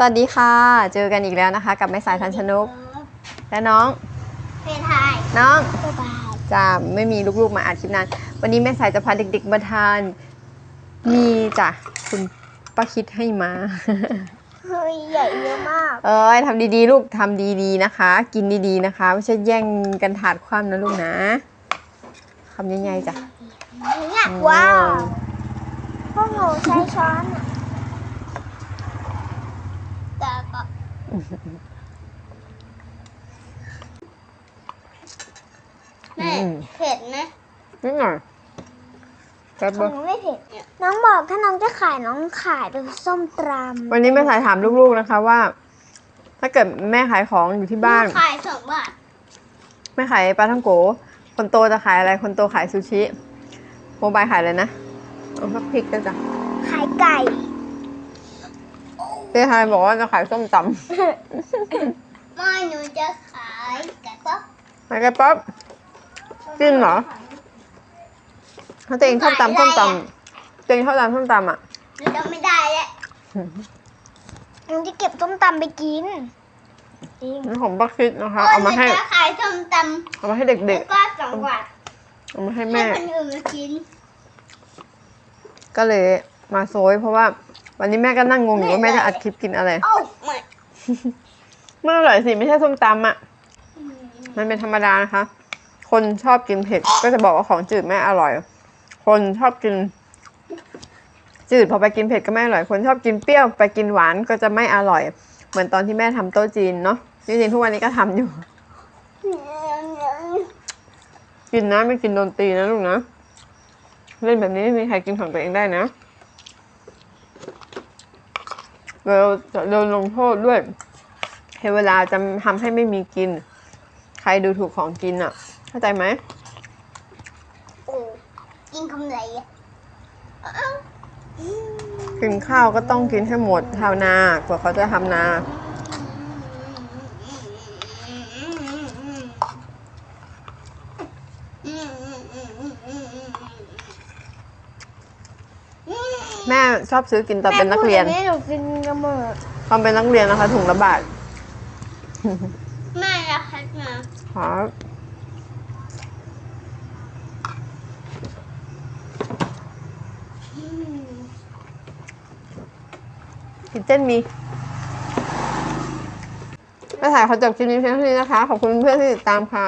สวัสดีค่ะ เจอกันอีกแล้วนะคะ กับแม่สายทันชนก และน้องเป็นไทยน้องสบายจะไม่มีลูกๆมาอัดคลิปนั้น วันนี้แม่สายจะพาเด็กๆมาทาน มีจ้ะคุณป้าคิดให้มาเฮ้ยใหญ่เยอะมาก เอ้ยทำดีๆ ลูกทำดีๆนะคะ กินดีๆนะคะ ไม่ใช่แย่งกันถาดความนะลูกนะคำยังไงจ้ะเนี่ยว้าวพวกหนูใช้ช้อนอะแต่ก็ แม่อืมเผ็ดไหมนิดหน่อยแป๊บขอเดียวงหนูไม่เผ็ดน้องบอกถ้าน้องจะขายน้องขายเป็นส้มตำวันนี้แม่สายถามลูกๆนะคะว่า ถ้าเกิดแม่ขายของอยู่ที่บ้าน ขายสองบาทแม่ขายปลาท่องโก คนโตจะขายอะไร คนโตขายซูชิ โมบายขายอะไรนะเอาพักพริกก็จ้ะขายไก่ เจ๊ไฮายบอกว่าจะขายส้มตไม่หนูจะขายไก่ป๊อปำอะไรกันป๊อป จริงเหรอ ถ้าตัวเองชอบตำส้มตำตัวเองชอบตำส้มตำอะ หนูจำไม่ได้แล้วหนูจะเก็บส้มตำไปกินจริงนี่ของป้าคิดนะคะ เอามาให้หนูจะขายส้มตเอามาให้ำเด็แล้กวก็สองบาทๆ เอามาให้ให้แม่ คนอื่นมากินก็เลยมาโซยเพราะว่า วันนี้แม่ก็นั่งงงอยู่ว่าแม่จะอัดคลิปกินอะไรโอ้ไม่ไม่อร่อยสิไม่ใช่ส้มตำอะ มันเป็นธรรมดานะคะ คนชอบกินเผ็ดก็จะบอกว่าของจืดไม่อร่อย คนชอบกิน จืดพอไปกินเผ็ดก็ไม่อร่อย คนชอบกินเปรี้ยวไปกินหวานก็จะไม่อร่อย เหมือนตอนที่แม่ทำโต๊ะจีนเนาะจริงๆทุกวันนี้ก็ทำอยู่ กินนะไม่กินโดนตีนะลูกนะ เล่นแบบนี้ไม่มีใครกินของตัวเองได้นะ เราจะโดนลงโทษด้วยเวลาจะทำให้ไม่มีกิน ใครดูถูกของกินอะ เข้าใจไหมโอ้กินคำไหนอะอ้าวกินข้าวก็ต้องกินให้หมดชาวนา กว่าเขาจะทำนา แม่ชอบซื้อกินตอนเป็นนักเรียน แม่พูดอย่างนี้หนูกินกระเมิดตอนเป็นนักเรียนนะคะ ถุงละบาทแม่อยากให้มาครับกินเจนมีแม่ถ่ายขอจบคลิปนี้เพียงเท่านี้นะคะ ขอบคุณเพื่อนที่ติดตามค่ะ